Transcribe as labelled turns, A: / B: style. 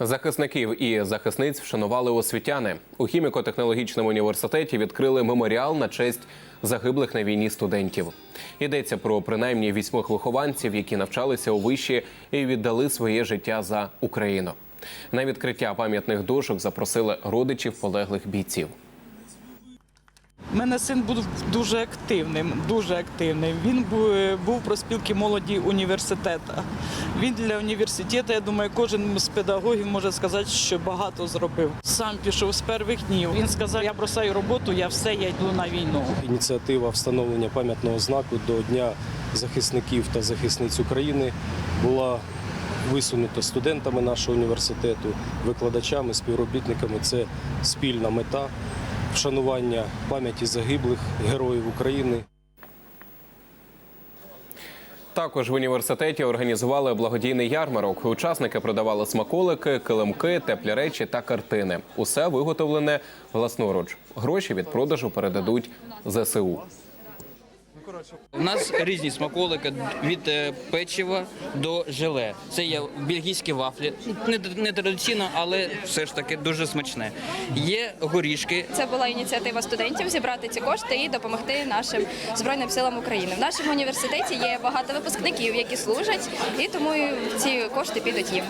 A: Захисників і захисниць вшанували освітяни. У хіміко-технологічному університеті відкрили меморіал на честь загиблих на війні студентів. Йдеться про принаймні вісьмох вихованців, які навчалися у виші і віддали своє життя за Україну. На відкриття пам'ятних дошок запросили родичів полеглих бійців.
B: У мене син був дуже активним, дуже активним. Він бу- був про спілки молоді університету. Він для університету, я думаю, кожен з педагогів може сказати, що багато зробив. Сам пішов з перших днів. Він сказав: я бросаю роботу, я все, я йду на війну.
C: Ініціатива встановлення пам'ятного знаку до Дня захисників та захисниць України була висунута студентами нашого університету, викладачами, співробітниками. Це спільна мета вшанування пам'яті загиблих героїв України.
A: Також в університеті організували благодійний ярмарок. Учасники продавали смаколики, килимки, теплі речі та картини. Усе виготовлене власноруч. Гроші від продажу передадуть ЗСУ.
D: У нас різні смаколики від е, печива до желе. Це є бельгійські вафлі. Не, не традиційно, але все ж таки дуже смачне. Є горішки,
E: Це була ініціатива студентів зібрати ці кошти і допомогти нашим збройним силам України. В нашому університеті є багато випускників, які служать, і тому ці кошти підуть їм.